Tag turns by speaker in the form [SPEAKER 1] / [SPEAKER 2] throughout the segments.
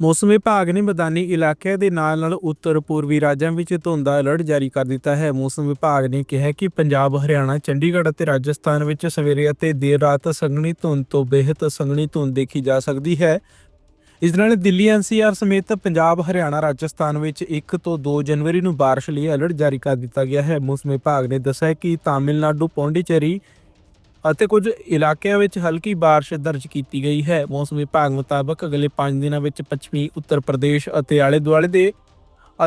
[SPEAKER 1] ਮੌਸਮ ਵਿਭਾਗ ਨੇ ਮੈਦਾਨੀ ਇਲਾਕਿਆਂ ਦੇ ਨਾਲ-ਨਾਲ ਉੱਤਰ ਪੂਰਬੀ ਰਾਜਾਂ ਵਿੱਚ ਧੁੰਦ ਦਾ ਅਲਰਟ ਜਾਰੀ ਕਰ ਦਿੱਤਾ ਹੈ। ਮੌਸਮ ਵਿਭਾਗ ਨੇ ਕਿਹਾ ਕਿ ਪੰਜਾਬ, ਹਰਿਆਣਾ, ਚੰਡੀਗੜ੍ਹ ਅਤੇ ਰਾਜਸਥਾਨ ਵਿੱਚ ਸਵੇਰੇ ਅਤੇ ਦੇਰ ਰਾਤ ਸੰਘਣੀ ਧੁੰਦ ਤੋਂ ਬੇਹੱਦ ਸੰਘਣੀ ਧੁੰਦ ਦੇਖੀ ਜਾ ਸਕਦੀ ਹੈ। ਇਸ ਨਾਲ ਦਿੱਲੀ ਐਨਸੀਆਰ ਸਮੇਤ ਪੰਜਾਬ, ਹਰਿਆਣਾ, ਰਾਜਸਥਾਨ ਵਿੱਚ 1 ਤੋਂ 2 ਜਨਵਰੀ ਨੂੰ ਬਾਰਿਸ਼ ਲਈ ਅਲਰਟ ਜਾਰੀ ਕਰ ਦਿੱਤਾ ਗਿਆ ਹੈ। ਮੌਸਮ ਵਿਭਾਗ ਨੇ ਦੱਸਿਆ ਕਿ ਤਾਮਿਲਨਾਡੂ, ਪੌਂਡੀਚੇਰੀ ਅਤੇ ਕੁਝ ਇਲਾਕਿਆਂ ਵਿੱਚ ਹਲਕੀ ਬਾਰਿਸ਼ ਦਰਜ ਕੀਤੀ ਗਈ ਹੈ। ਮੌਸਮ ਵਿਭਾਗ ਮੁਤਾਬਕ ਅਗਲੇ 5 ਦਿਨਾਂ ਵਿੱਚ ਪੱਛਮੀ ਉੱਤਰ ਪ੍ਰਦੇਸ਼ ਅਤੇ ਆਲੇ-ਦੁਆਲੇ ਦੇ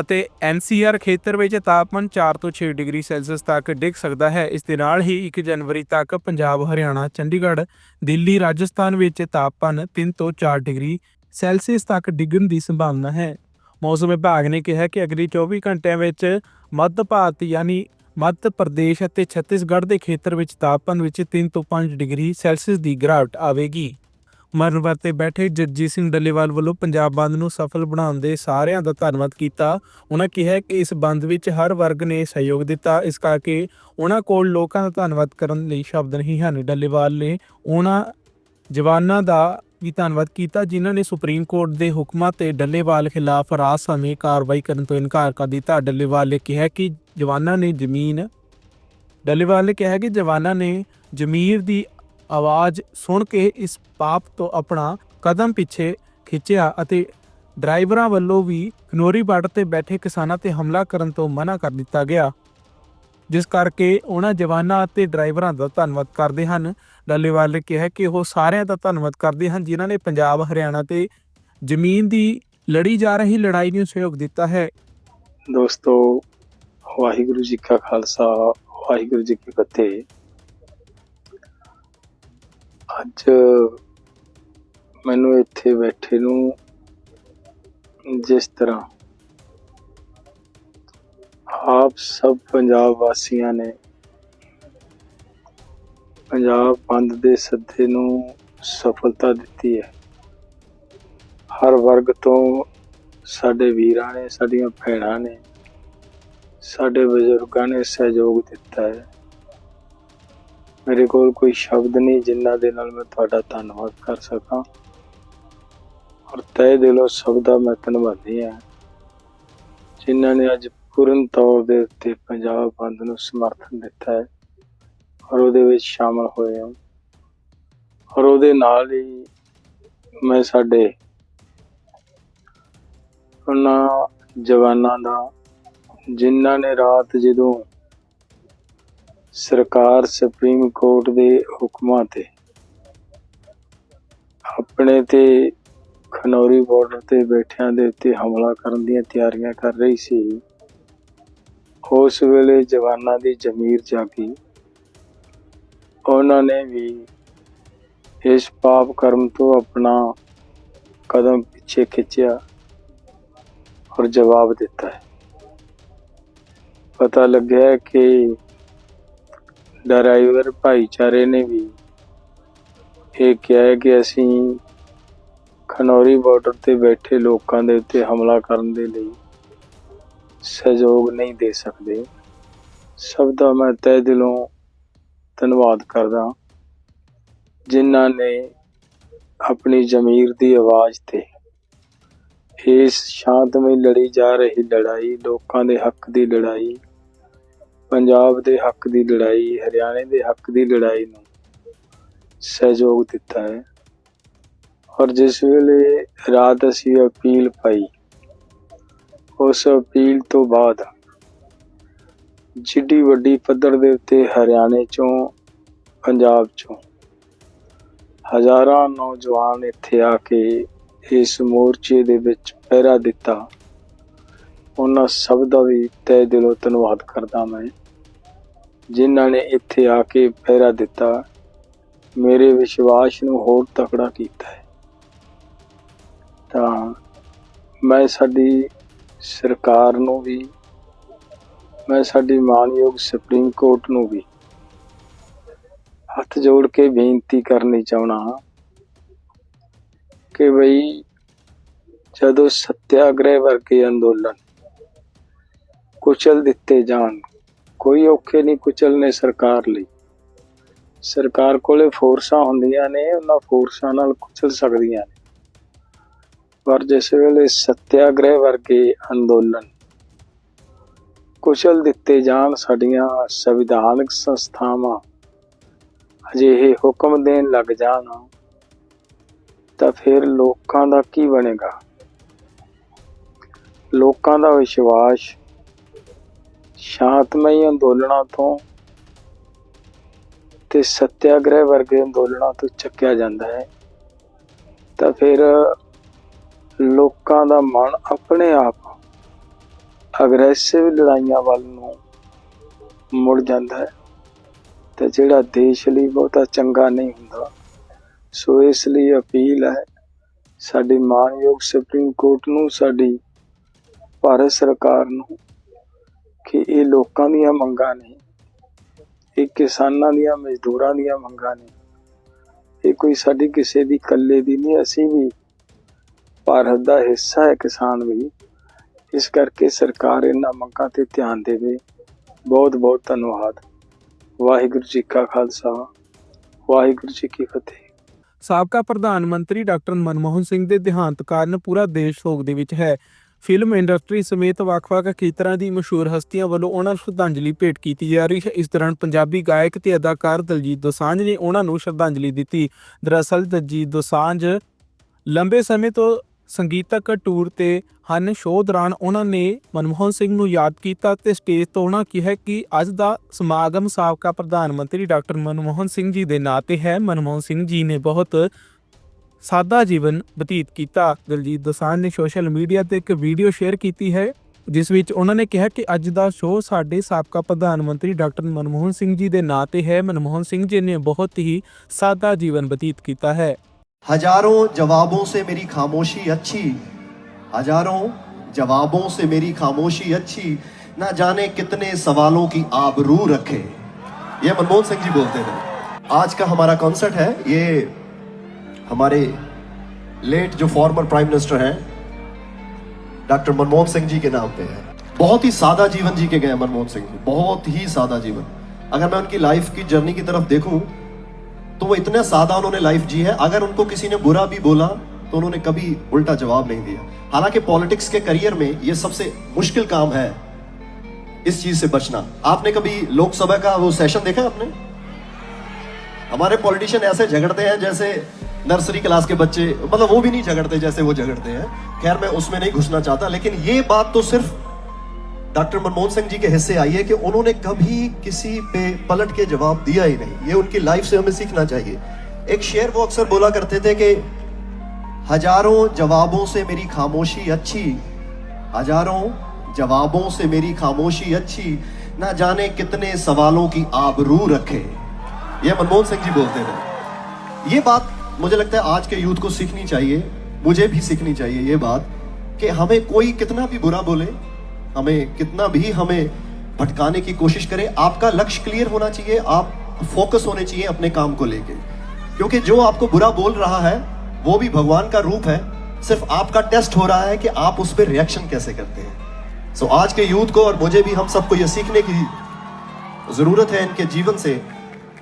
[SPEAKER 1] ਅਤੇ ਐਨਸੀਆਰ ਖੇਤਰ ਵਿੱਚ ਤਾਪਮਾਨ 4 ਤੋਂ 6 ਡਿਗਰੀ ਸੈਲਸੀਅਸ ਤੱਕ ਡਿੱਗ ਸਕਦਾ ਹੈ। ਇਸ ਦੇ ਨਾਲ ਹੀ 1 ਜਨਵਰੀ ਤੱਕ ਪੰਜਾਬ, ਹਰਿਆਣਾ, ਚੰਡੀਗੜ੍ਹ, ਦਿੱਲੀ, ਰਾਜਸਥਾਨ ਵਿੱਚ ਤਾਪਮਾਨ 3 ਤੋਂ 4 ਡਿਗਰੀ ਸੈਲਸੀਅਸ ਤੱਕ ਡਿੱਗਣ ਦੀ ਸੰਭਾਵਨਾ ਹੈ। ਮੌਸਮ ਵਿਭਾਗ ਨੇ ਕਿਹਾ ਕਿ ਅਗਲੀ 24 ਘੰਟਿਆਂ ਵਿੱਚ ਮੱਧ ਭਾਰਤ ਯਾਨੀ ਮੱਧ ਪ੍ਰਦੇਸ਼ ਅਤੇ ਛੱਤੀਸਗੜ੍ਹ ਦੇ ਖੇਤਰ ਵਿੱਚ ਤਾਪਮਾਨ ਵਿੱਚ 3 ਤੋਂ 5 ਡਿਗਰੀ ਸੈਲਸੀਅਸ ਦੀ ਗਿਰਾਵਟ ਆਵੇਗੀ। ਮਰਨ 'ਤੇ ਬੈਠੇ ਜਗਜੀਤ ਸਿੰਘ ਡੱਲੇਵਾਲ ਵੱਲੋਂ ਪੰਜਾਬ ਬੰਦ ਨੂੰ ਸਫਲ ਬਣਾਉਣ ਦੇ ਸਾਰਿਆਂ ਦਾ ਧੰਨਵਾਦ ਕੀਤਾ। ਉਹਨਾਂ ਕਿਹਾ ਕਿ ਇਸ ਬੰਦ ਵਿੱਚ ਹਰ ਵਰਗ ਨੇ ਸਹਿਯੋਗ ਦਿੱਤਾ। ਇਸ ਕਰਕੇ ਉਹਨਾਂ ਕੋਲ ਲੋਕਾਂ ਦਾ ਧੰਨਵਾਦ ਕਰਨ ਲਈ ਸ਼ਬਦ ਨਹੀਂ ਹਨ। ਡੱਲੇਵਾਲ ਨੇ ਉਹਨਾਂ ਜਵਾਨਾਂ ਦਾ ਵੀ ਧੰਨਵਾਦ ਕੀਤਾ, ਜਿਨ੍ਹਾਂ ਨੇ ਸੁਪਰੀਮ ਕੋਰਟ ਦੇ ਹੁਕਮਾਂ ਤੇ ਡੱਲੇਵਾਲ ਖਿਲਾਫ ਰਾਜ ਸਮੇਂ ਕਾਰਵਾਈ ਕਰਨ ਤੋਂ ਇਨਕਾਰ ਕਰ ਦਿੱਤਾ। ਡੱਲੇਵਾਲ ਨੇ ਕਿਹਾ ਕਿ ਜਵਾਨਾਂ ਨੇ ਜ਼ਮੀਨ, ਡੱਲੇਵਾਲ ਨੇ ਕਿਹਾ ਕਿ ਜਵਾਨਾਂ ਨੇ ਜ਼ਮੀਰ ਦੀ ਆਵਾਜ਼ ਸੁਣ ਕੇ ਇਸ ਪਾਪ ਤੋਂ ਆਪਣਾ ਕਦਮ ਪਿੱਛੇ ਖਿੱਚਿਆ ਅਤੇ ਡਰਾਈਵਰਾਂ ਵੱਲੋਂ ਵੀ ਖਨੋਰੀ ਬਾਰਡਰ ਤੇ ਬੈਠੇ ਕਿਸਾਨਾਂ ਤੇ ਹਮਲਾ ਕਰਨ ਤੋਂ ਮਨਾ ਕਰ ਦਿੱਤਾ ਗਿਆ। ਜਿਸ ਕਰਕੇ ਉਹਨਾਂ ਜਵਾਨਾਂ ਅਤੇ ਡਰਾਈਵਰਾਂ ਦਾ ਧੰਨਵਾਦ ਕਰਦੇ ਹਨ। ਡੱਲੇਵਾਲ ਨੇ ਕਿਹਾ ਕਿ ਉਹ ਸਾਰਿਆਂ ਦਾ ਧੰਨਵਾਦ ਕਰਦੇ ਹਨ ਜਿਨ੍ਹਾਂ ਨੇ ਪੰਜਾਬ, ਹਰਿਆਣਾ ਤੇ ਜ਼ਮੀਨ ਦੀ ਲੜੀ ਜਾ ਰਹੀ ਲੜਾਈ ਨੂੰ ਸਹਿਯੋਗ ਦਿੱਤਾ ਹੈ।
[SPEAKER 2] ਦੋਸਤੋ, ਵਾਹਿਗੁਰੂ ਜੀ ਕਾ ਖਾਲਸਾ, ਵਾਹਿਗੁਰੂ ਜੀ ਕੀ ਫਤਿਹ। ਅੱਜ ਮੈਨੂੰ ਇੱਥੇ ਬੈਠੇ ਨੂੰ ਜਿਸ ਤਰ੍ਹਾਂ ਆਪ ਸਭ ਪੰਜਾਬ ਵਾਸੀਆਂ ਨੇ ਪੰਜਾਬ ਬੰਦ ਦੇ ਸੱਦੇ ਨੂੰ ਸਫਲਤਾ ਦਿੱਤੀ ਹੈ। ਹਰ ਵਰਗ ਤੋਂ ਸਾਡੇ ਵੀਰਾਂ ਨੇ, ਸਾਡੀਆਂ ਭੈਣਾਂ ਨੇ, ਸਾਡੇ ਬਜ਼ੁਰਗਾਂ ਨੇ ਸਹਿਯੋਗ ਦਿੱਤਾ ਹੈ। ਮੇਰੇ ਕੋਲ ਕੋਈ ਸ਼ਬਦ ਨਹੀਂ ਜਿਨ੍ਹਾਂ ਦੇ ਨਾਲ ਮੈਂ ਤੁਹਾਡਾ ਧੰਨਵਾਦ ਕਰ ਸਕਾਂ। ਔਰ ਤਹਿ ਦਿਲੋਂ ਸਭ ਦਾ ਮੈਂ ਧੰਨਵਾਦੀ ਹਾਂ। ਜਿਨ੍ਹਾਂ ਨੇ ਅੱਜ ਪੂਰਨ ਤੌਰ ਦੇ ਉੱਤੇ ਪੰਜਾਬ ਬੰਦ ਨੂੰ ਸਮਰਥਨ ਦਿੱਤਾ ਹੈ ਔਰ ਉਹਦੇ ਵਿੱਚ ਸ਼ਾਮਲ ਹੋਏ ਹਾਂ। ਔਰ ਉਹਦੇ ਨਾਲ ਹੀ ਮੈਂ ਸਾਡੇ ਉਹਨਾਂ ਜਵਾਨਾਂ ਦਾ, ਜਿਨ੍ਹਾਂ ਨੇ ਰਾਤ ਜਦੋਂ ਸਰਕਾਰ ਸੁਪਰੀਮ ਕੋਰਟ ਦੇ ਹੁਕਮਾਂ ਤੇ ਆਪਣੇ ਤੇ ਖਨੌਰੀ ਬਾਰਡਰ ਤੇ ਬੈਠਿਆਂ ਦੇ ਉੱਤੇ ਹਮਲਾ ਕਰਨ ਦੀਆਂ ਤਿਆਰੀਆਂ ਕਰ ਰਹੀ ਸੀ ਉਸ ਵੇਲੇ ਜਵਾਨਾਂ ਦੀ ਜ਼ਮੀਰ ਜਾਗੀ। ਉਹਨਾਂ ਨੇ ਵੀ ਇਸ ਪਾਪ ਕਰਮ ਤੋਂ ਆਪਣਾ ਕਦਮ ਪਿੱਛੇ ਖਿੱਚਿਆ ਔਰ ਜਵਾਬ ਦਿੱਤਾ। ਹੈ ਪਤਾ ਲੱਗਿਆ ਕਿ ਡਰਾਈਵਰ ਭਾਈਚਾਰੇ ਨੇ ਵੀ ਇਹ ਕਿਹਾ ਕਿ ਅਸੀਂ ਖਨੌਰੀ ਬਾਰਡਰ ਤੇ ਬੈਠੇ ਲੋਕਾਂ ਦੇ ਉੱਤੇ ਹਮਲਾ ਕਰਨ ਦੇ ਲਈ ਸਹਿਯੋਗ ਨਹੀਂ ਦੇ ਸਕਦੇ। ਸਭ ਦਾ ਮੈਂ ਤਹਿ ਦਿਲੋਂ ਧੰਨਵਾਦ ਕਰਦਾ ਜਿਨ੍ਹਾਂ ਨੇ ਆਪਣੀ ਜ਼ਮੀਰ ਦੀ ਆਵਾਜ਼ ਤੇ ਇਸ ਸ਼ਾਂਤਮਈ ਲੜੀ ਜਾ ਰਹੀ ਲੜਾਈ, ਲੋਕਾਂ ਦੇ ਹੱਕ ਦੀ ਲੜਾਈ, ਪੰਜਾਬ ਦੇ ਹੱਕ ਦੀ ਲੜਾਈ, ਹਰਿਆਣੇ ਦੇ ਹੱਕ ਦੀ ਲੜਾਈ ਨੂੰ ਸਹਿਯੋਗ ਦਿੱਤਾ ਹੈ। ਔਰ ਜਿਸ ਵੇਲੇ ਰਾਤ ਅਸੀਂ ਅਪੀਲ ਪਾਈ ਉਸ ਅਪੀਲ ਤੋਂ ਬਾਅਦ ਜਿੱਡੀ ਵੱਡੀ ਪੱਧਰ ਦੇ ਉੱਤੇ ਹਰਿਆਣੇ ਚੋਂ, ਪੰਜਾਬ ਚੋਂ ਹਜ਼ਾਰਾਂ ਨੌਜਵਾਨ ਇੱਥੇ ਆ ਕੇ ਇਸ ਮੋਰਚੇ ਦੇ ਵਿੱਚ ਪਹਿਰਾ ਦਿੱਤਾ। ਉਹਨਾਂ ਸਭ ਦਾ ਵੀ ਤਹਿ ਦਿਲੋਂ ਧੰਨਵਾਦ ਕਰਦਾ ਮੈਂ। ਜਿਨ੍ਹਾਂ ਨੇ ਇੱਥੇ ਆ ਕੇ ਪਹਿਰਾ ਦਿੱਤਾ, ਮੇਰੇ ਵਿਸ਼ਵਾਸ ਨੂੰ ਹੋਰ ਤਕੜਾ ਕੀਤਾ ਹੈ। ਤਾਂ ਮੈਂ ਸਾਡੀ ਸਰਕਾਰ ਨੂੰ ਵੀ, ਮੈਂ ਸਾਡੀ ਮਾਨਯੋਗ ਸੁਪਰੀਮ ਕੋਰਟ ਨੂੰ ਵੀ ਹੱਥ ਜੋੜ ਕੇ ਬੇਨਤੀ ਕਰਨੀ ਚਾਹਣਾ ਕਿ ਬਈ ਜਦੋਂ ਸਤਿਆਗ੍ਰਹਿ ਵਰਗੇ ਅੰਦੋਲਨ ਕੁਚਲ ਦਿੱਤੇ ਜਾਣ, ਕੋਈ ਔਖੇ ਨਹੀਂ ਕੁਚਲਨੇ ਸਰਕਾਰ ਲਈ। ਸਰਕਾਰ ਕੋਲੇ ਫੋਰਸਾਂ ਹੁੰਦੀਆਂ ਨੇ, ਉਹਨਾਂ ਫੋਰਸਾਂ ਨਾਲ ਕੁਚਲ ਸਕਦੀਆਂ ਨੇ। ਪਰ ਜਿਸ ਵੇਲੇ ਸਤਿਆਗ੍ਰਹਿ ਵਰਗੇ ਅੰਦੋਲਨ ਕੁਸ਼ਲ ਦਿੱਤੇ ਜਾਣ ਸਾਡੀਆਂ ਸੰਵਿਧਾਨਕ ਸੰਸਥਾਵਾਂ ਅਜਿਹੇ ਹੁਕਮ ਦੇਣ ਲੱਗ ਜਾਣ, ਤਾਂ ਫਿਰ ਲੋਕਾਂ ਦਾ ਕੀ ਬਣੇਗਾ? ਲੋਕਾਂ ਦਾ ਵਿਸ਼ਵਾਸ ਸ਼ਾਂਤਮਈ ਅੰਦੋਲਨਾਂ ਤੋਂ ਤੇ ਸੱਤਿਆਗ੍ਰਹਿ ਵਰਗੇ ਅੰਦੋਲਨਾਂ ਤੋਂ ਚੱਕਿਆ ਜਾਂਦਾ ਹੈ। ਤਾਂ ਫਿਰ ਲੋਕਾਂ ਦਾ ਮਨ ਆਪਣੇ ਆਪ ਅਗਰੈਸਿਵ ਲੜਾਈਆਂ ਵੱਲ ਨੂੰ ਮੁੜ ਜਾਂਦਾ ਹੈ ਤੇ ਜਿਹੜਾ ਦੇਸ਼ ਲਈ ਬਹੁਤਾ ਚੰਗਾ ਨਹੀਂ ਹੁੰਦਾ, ਸੋ ਇਸ ਲਈ ਅਪੀਲ ਹੈ, ਸਾਡੀ ਮਾਨਯੋਗ ਸੁਪਰੀਮ ਕੋਰਟ ਨੂੰ, ਸਾਡੀ ਭਾਰਤ ਸਰਕਾਰ ਨੂੰ ਕਿ ਇਹ ਲੋਕਾਂ ਦੀਆਂ ਮੰਗਾਂ ਨਹੀਂ ਇਹ ਕਿਸਾਨਾਂ ਦੀਆਂ, ਮਜ਼ਦੂਰਾਂ ਦੀਆਂ ਮੰਗਾਂ ਨੇ, ਇਹ ਕੋਈ ਸਾਡੀ ਕਿਸੇ ਦੀ ਇਕੱਲੇ ਦੀ ਨਹੀਂ, ਅਸੀਂ ਵੀ ਭਾਰਤ ਦਾ ਹਿੱਸਾ ਹੈ ਕਿਸਾਨ ਵੀ। ਇਸ ਕਰਕੇ ਸਰਕਾਰ ਇਹਨਾਂ ਮੰਗਾਂ ਤੇ ਧਿਆਨ ਦੇਵੇ। ਬਹੁਤ ਬਹੁਤ ਧੰਨਵਾਦ। ਵਾਹਿਗੁਰੂ ਜੀ ਕਾ ਖਾਲਸਾ। ਵਾਹਿਗੁਰੂ ਜੀ ਕੀ ਫਤਿਹ।
[SPEAKER 1] ਸਾਬਕਾ ਪ੍ਰਧਾਨ ਮੰਤਰੀ ਡਾਕਟਰ ਮਨਮੋਹਨ ਸਿੰਘ ਦੇ ਦੇਹਾਂਤ ਕਾਰਨ ਪੂਰਾ ਦੇਸ਼ ਸੋਗ ਦੇ ਵਿੱਚ ਹੈ। ਫਿਲਮ ਇੰਡਸਟਰੀ ਸਮੇਤ ਵੱਖ-ਵੱਖ ਖੇਤਰਾਂ ਦੀ ਮਸ਼ਹੂਰ ਹਸਤੀਆਂ ਵੱਲੋਂ ਉਹਨਾਂ ਨੂੰ ਸ਼ਰਧਾਂਜਲੀ ਭੇਟ ਕੀਤੀ ਜਾ ਰਹੀ ਹੈ। ਇਸ ਦੌਰਾਨ ਪੰਜਾਬੀ ਗਾਇਕ ਤੇ ਅਦਾਕਾਰ ਦਲਜੀਤ ਦੋਸਾਂਝ ਨੇ ਉਹਨਾਂ ਨੂੰ ਸ਼ਰਧਾਂਜਲੀ ਦਿੱਤੀ। ਦਰਅਸਲ ਦਲਜੀਤ ਦੋਸਾਂਝ ਲੰਬੇ ਸਮੇਂ ਤੋਂ ਸੰਗੀਤਕ ਟੂਰ ਤੇ ਹਨ। ਸ਼ੋਅ ਦੌਰਾਨ ਉਹਨਾਂ ਨੇ ਮਨਮੋਹਨ ਸਿੰਘ ਨੂੰ ਯਾਦ ਕੀਤਾ ਤੇ ਸਟੇਜ ਤੋਂ ਉਹਨਾਂ ਕਿਹਾ ਕਿ ਅੱਜ ਦਾ ਸਮਾਗਮ ਸਾਬਕਾ ਪ੍ਰਧਾਨ ਮੰਤਰੀ ਡਾਕਟਰ ਮਨਮੋਹਨ ਸਿੰਘ ਜੀ ਦੇ ਨਾਂ ਤੇ ਹੈ। ਮਨਮੋਹਨ ਸਿੰਘ ਜੀ ਨੇ ਬਹੁਤ ਸਾਦਾ ਜੀਵਨ ਬਤੀਤ ਕੀਤਾ। ਦਲਜੀਤ ਦੋਸਾਂਝ ਨੇ ਸੋਸ਼ਲ ਮੀਡੀਆ ਤੇ ਇੱਕ ਵੀਡੀਓ ਸ਼ੇਅਰ ਕੀਤੀ ਹੈ, ਜਿਸ ਵਿੱਚ ਉਹਨਾਂ ਨੇ ਕਿਹਾ ਕਿ ਅੱਜ ਦਾ ਸ਼ੋਅ ਸਾਡੇ ਸਾਬਕਾ ਪ੍ਰਧਾਨ ਮੰਤਰੀ ਡਾਕਟਰ ਮਨਮੋਹਨ ਸਿੰਘ ਜੀ ਦੇ ਨਾਂ ਤੇ ਹੈ। ਮਨਮੋਹਨ ਸਿੰਘ ਜੀ ਨੇ ਬਹੁਤ ਹੀ ਸਾਦਾ ਜੀਵਨ ਬਤੀਤ ਕੀਤਾ ਹੈ।
[SPEAKER 3] हज़ारों जवाबों से मेरी खामोशी अच्छी। हज़ारों जवाबों से मेरी खामोशी अच्छी। ना जाने कितने सवालों की आबरू रखे। ये मनमोहन सिंह जी बोलते थे। आज का हमारा कॉन्सर्ट है। ये हमारे लेट जो फॉर्मर प्राइम मिनिस्टर हैं डॉक्टर मनमोहन सिंह जी के नाम पे है। बहुत ही सादा जीवन जी के गए मनमोहन सिंह जी। बहुत ही सादा जीवन। अगर मैं उनकी लाइफ की जर्नी की तरफ़ देखूँ तो वो इतने सादा उन्होंने लाइफ जी है। अगर उनको किसी ने बुरा भी बोला तो उन्होंने कभी उल्टा जवाब नहीं दिया। हालाँकि पॉलिटिक्स के करियर में ये सबसे मुश्किल काम है इस चीज़ से बचना। आपने कभी लोकसभा का वो सेशन देखा आपने? हमारे पॉलिटिशियन ऐसे झगड़ते हैं जैसे नर्सरी क्लास के बच्चे मतलब वो भी नहीं झगड़ते जैसे वो झगड़ते हैं। खैर, मैं उसमें नहीं घुसना चाहता, लेकिन ये बात तो सिर्फ़ डॉक्टर मनमोहन सिंह जी के हिस्से आई है कि उन्होंने कभी किसी पे पलट के जवाब दिया ही नहीं। ये उनकी लाइफ से हमें सीखना चाहिए। एक शेर वो अक्सर बोला करते थे कि, हज़ारों जवाबों से मेरी खामोशी अच्छी, हज़ारों जवाबों से मेरी खामोशी अच्छी, ना जाने कितने सवालों की आबरू रखे। ये मनमोहन सिंह जी बोलते थे। ये बात मुझे लगता है आज के यूथ को सीखनी चाहिए। मुझे भी सीखनी चाहिए ये बात कि हमें कोई कितना भी बुरा बोले हमें कितना भी हमें भटकाने की कोशिश करे आपका लक्ष्य क्लियर होना चाहिए आप फोकस होने चाहिए अपने काम को लेके। क्योंकि जो आपको बुरा बोल रहा है वो भी भगवान का रूप है। सिर्फ़ आपका टेस्ट हो रहा है कि आप उस पर रिएक्शन कैसे करते हैं। सो so, आज के यूथ को और मुझे भी हम सबको ये सीखने की ज़रूरत है इनके जीवन से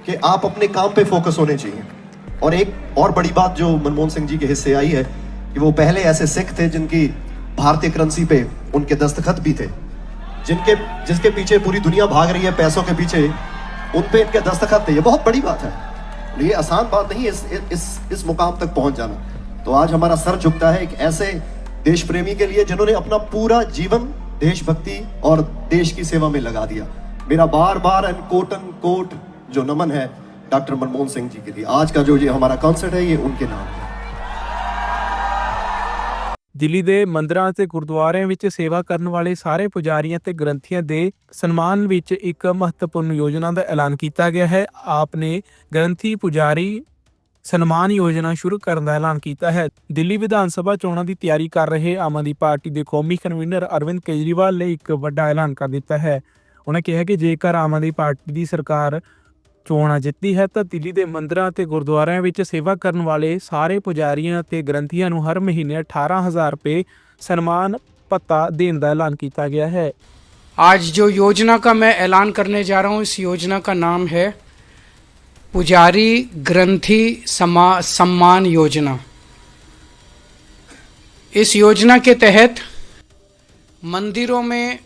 [SPEAKER 3] कि आप अपने काम पे फोकस होने चाहिए। और एक और बड़ी बात जो मनमोहन सिंह जी के हिस्से आई है कि वो पहले ऐसे सिख थे जिनकी भारतीय करेंसी पे उनके दस्तखत भी थे। जिनके, जिसके पीछे पूरी दुनिया भाग रही है, पैसों के पीछे, उन पे इनके दस्तखत थे। ये बहुत बड़ी बात है। ये आसान बात नहीं इस इस इस मुकाम तक पहुँच जाना। तो आज हमारा सर झुकता है एक ऐसे देश प्रेमी के लिए जिन्होंने अपना पूरा जीवन देशभक्ति और देश की सेवा में लगा दिया। मेरा बार बार एंड कोट एंड कोट जो नमन है डॉक्टर मनमोहन सिंह जी के लिए। आज का जो ये हमारा कॉन्सर्ट है, ये उनके नाम है।
[SPEAKER 1] ਦਿੱਲੀ ਦੇ ਮੰਦਰਾਂ ਅਤੇ ਗੁਰਦੁਆਰਿਆਂ ਵਿੱਚ ਸੇਵਾ ਕਰਨ ਵਾਲੇ ਸਾਰੇ ਪੁਜਾਰੀਆਂ ਤੇ ਗ੍ਰੰਥੀਆਂ ਦੇ ਸਨਮਾਨ ਵਿੱਚ ਇੱਕ ਮਹੱਤਵਪੂਰਨ ਯੋਜਨਾ ਦਾ ਐਲਾਨ ਕੀਤਾ ਗਿਆ ਹੈ। ਆਪ ਨੇ ਗ੍ਰੰਥੀ ਪੁਜਾਰੀ ਸਨਮਾਨ ਯੋਜਨਾ ਸ਼ੁਰੂ ਕਰਨ ਦਾ ਐਲਾਨ ਕੀਤਾ ਹੈ। ਦਿੱਲੀ ਵਿਧਾਨ ਸਭਾ ਚੋਣਾਂ ਦੀ ਤਿਆਰੀ ਕਰ ਰਹੇ ਆਮ ਆਦਮੀ ਪਾਰਟੀ ਦੇ ਕੌਮੀ ਕਨਵੀਨਰ ਅਰਵਿੰਦ ਕੇਜਰੀਵਾਲ ਨੇ ਇੱਕ ਵੱਡਾ ਐਲਾਨ ਕਰ ਦਿੱਤਾ ਹੈ। ਉਹਨਾਂ ਕਿਹਾ ਕਿ ਜੇਕਰ ਆਮ ਆਦਮੀ ਪਾਰਟੀ ਦੀ ਸਰਕਾਰ ਚੋਣਾਂ ਜਿੱਤਦੀ ਹੈ ਤਾਂ ਦਿੱਲੀ ਦੇ ਮੰਦਰਾਂ ਤੇ ਗੁਰਦੁਆਰਿਆਂ ਵਿੱਚ ਸੇਵਾ ਕਰਨ ਵਾਲੇ ਸਾਰੇ ਪੁਜਾਰੀਆਂ ਤੇ ਗ੍ਰੰਥੀਆਂ ਨੂੰ ਹਰ ਮਹੀਨੇ 18000 ਰੁਪਏ ਸਨਮਾਨ ਭੱਤਾ ਦੇਣ ਦਾ ਐਲਾਨ ਕੀਤਾ ਗਿਆ ਹੈ
[SPEAKER 4] आज जो योजना का मैं ऐलान करने जा रहा हूँ इस योजना का नाम है पुजारी ग्रंथी समा सम्मान योजना इस योजना के तहत मंदिरों में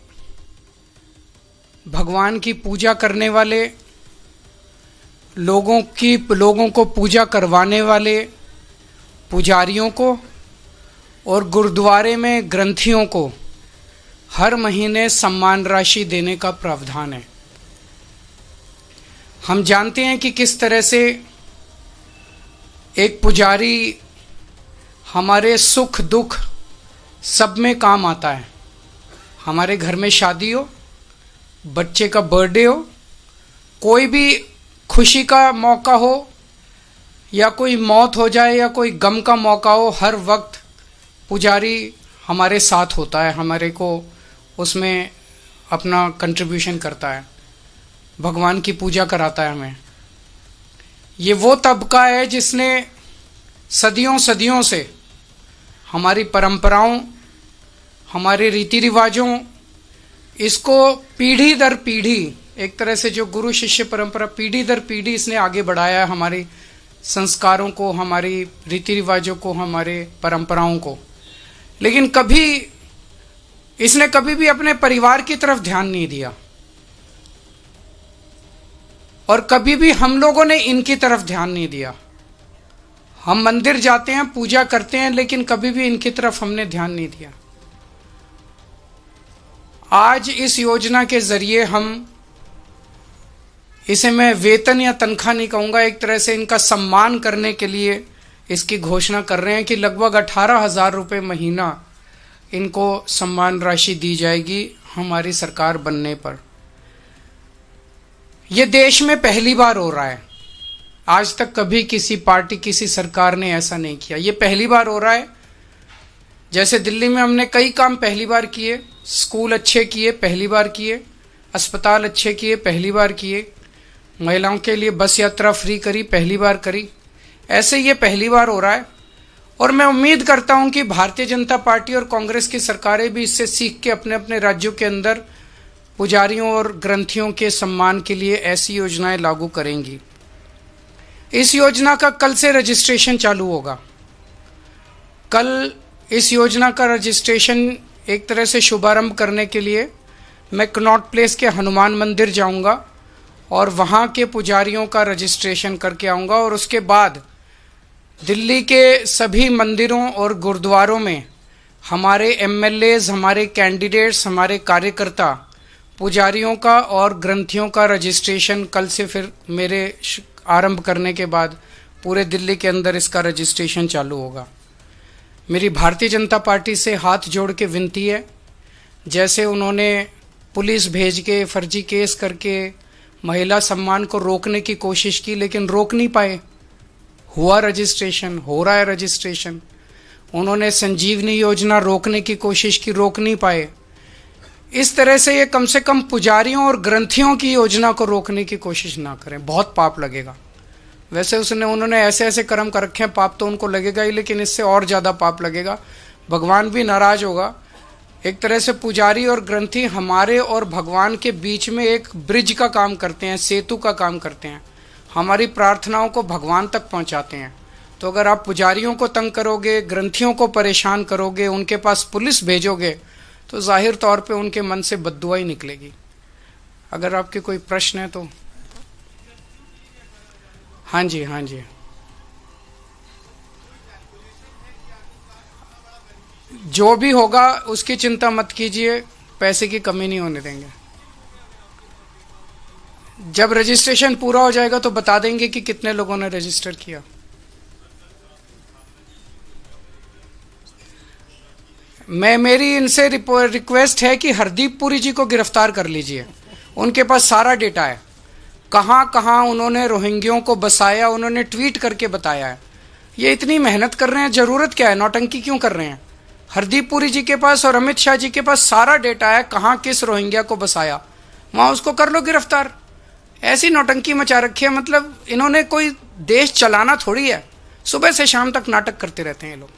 [SPEAKER 4] भगवान की पूजा करने वाले लोगों की, लोगों को पूजा करवाने वाले पुजारियों को और गुरुद्वारे में ग्रंथियों को हर महीने सम्मान राशि देने का प्रावधान है। हम जानते हैं कि किस तरह से एक पुजारी हमारे सुख, दुख सब में काम आता है। हमारे घर में शादी हो, बच्चे का बर्थडे हो, कोई भी खुशी का मौका हो, या कोई मौत हो जाए, या कोई गम का मौका हो, हर वक्त पुजारी हमारे साथ होता है, हमारे को उसमें अपना कंट्रीब्यूशन करता है, भगवान की पूजा कराता है हमें। ये वो तबका है जिसने सदियों सदियों से हमारी परंपराओं, हमारे रीति रिवाजों इसको पीढ़ी दर पीढ़ी एक तरह से जो गुरु शिष्य परंपरा, पीढ़ी दर पीढ़ी इसने आगे बढ़ाया है हमारी संस्कारों को, हमारी रीति रिवाजों को, हमारे परंपराओं को। लेकिन कभी, इसने कभी भी अपने परिवार की तरफ़ ध्यान नहीं दिया। और कभी भी हम लोगों ने इनकी तरफ़ ध्यान नहीं दिया। हम मंदिर जाते हैं, पूजा करते हैं, लेकिन कभी भी इनकी तरफ़ हमने ध्यान नहीं दिया। आज इस योजना के ज़रिए हम इसे मैं वेतन या तनख्वाह नहीं कहूँगा, एक तरह से इनका सम्मान करने के लिए इसकी घोषणा कर रहे हैं कि लगभग अठारह हज़ार रुपये महीना इनको सम्मान राशि दी जाएगी हमारी सरकार बनने पर। यह देश में पहली बार हो रहा है। आज तक कभी किसी पार्टी, किसी सरकार ने ऐसा नहीं किया। ये पहली बार हो रहा है। जैसे दिल्ली में हमने कई काम पहली बार किए, स्कूल अच्छे किए, पहली बार किए, अस्पताल अच्छे किए, पहली बार किए। महिलाओं के लिए बस यात्रा फ्री करी, पहली बार करी। ऐसे ये पहली बार हो रहा है। और मैं उम्मीद करता हूँ कि भारतीय जनता पार्टी और कांग्रेस की सरकारें भी इससे सीख के अपने अपने राज्यों के अंदर पुजारियों और ग्रंथियों के सम्मान के लिए ऐसी योजनाएँ लागू करेंगी। इस योजना का कल से रजिस्ट्रेशन चालू होगा। कल इस योजना का रजिस्ट्रेशन एक तरह से शुभारंभ करने के लिए मैं कनॉट प्लेस के हनुमान मंदिर जाऊँगा। और वहाँ के पुजारियों का रजिस्ट्रेशन करके आऊँगा और उसके बाद दिल्ली के सभी मंदिरों और गुरुद्वारों में हमारे एमएलएज हमारे कैंडिडेट्स हमारे कार्यकर्ता, पुजारियों का और ग्रंथियों का रजिस्ट्रेशन कल से फिर मेरे आरंभ करने के बाद पूरे दिल्ली के अंदर इसका रजिस्ट्रेशन चालू होगा। मेरी भारतीय जनता पार्टी से हाथ जोड़ के विनती है, जैसे उन्होंने पुलिस भेज के, फर्जी केस करके महिला सम्मान को रोकने की कोशिश की, लेकिन रोक नहीं पाए। हुआ रजिस्ट्रेशन, हो रहा है रजिस्ट्रेशन। उन्होंने संजीवनी योजना रोकने की कोशिश की, रोक नहीं पाए। इस तरह से ये कम से कम पुजारियों और ग्रंथियों की योजना को रोकने की कोशिश ना करें। बहुत पाप लगेगा। वैसे उसने, उन्होंने ऐसे ऐसे कर्म कर रखे हैं, पाप तो उनको लगेगा ही, लेकिन इससे और ज़्यादा पाप लगेगा। भगवान भी नाराज़ होगा। एक तरह से पुजारी और ग्रंथी हमारे और भगवान के बीच में एक ब्रिज का काम करते हैं, सेतु का काम करते हैं। हमारी प्रार्थनाओं को भगवान तक पहुंचाते हैं। तो अगर आप पुजारियों को तंग करोगे, ग्रंथियों को परेशान करोगे, उनके पास पुलिस भेजोगे तो ज़ाहिर तौर पे उनके मन से बदुआ ही निकलेगी। अगर आपके कोई प्रश्न है तो। हाँ जी हाँ जी। जो भी होगा, उसकी चिंता मत कीजिए, पैसे की कमी नहीं होने देंगे। जब रजिस्ट्रेशन पूरा हो जाएगा तो बता देंगे कि कितने लोगों ने रजिस्टर किया। मैं, मेरी इनसे रिक्वेस्ट है कि हरदीप पुरी जी को गिरफ़्तार कर लीजिए। उनके पास सारा डेटा है। कहाँ कहाँ उन्होंने रोहिंग्यों को बसाया, उन्होंने ट्वीट करके बताया है। ये इतनी मेहनत कर रहे हैं, ज़रूरत क्या है? नौटंकी क्यों कर रहे हैं? हरदीप पुरी जी के पास और अमित शाह जी के पास सारा डेटा है कहाँ किस रोहिंग्या को बसाया। वहाँ उसको कर लो गिरफ़्तार। ऐसी नौटंकी मचा रखी है मतलब इन्होंने कोई देश चलाना थोड़ी है। सुबह से शाम तक नाटक करते रहते हैं ये लोग।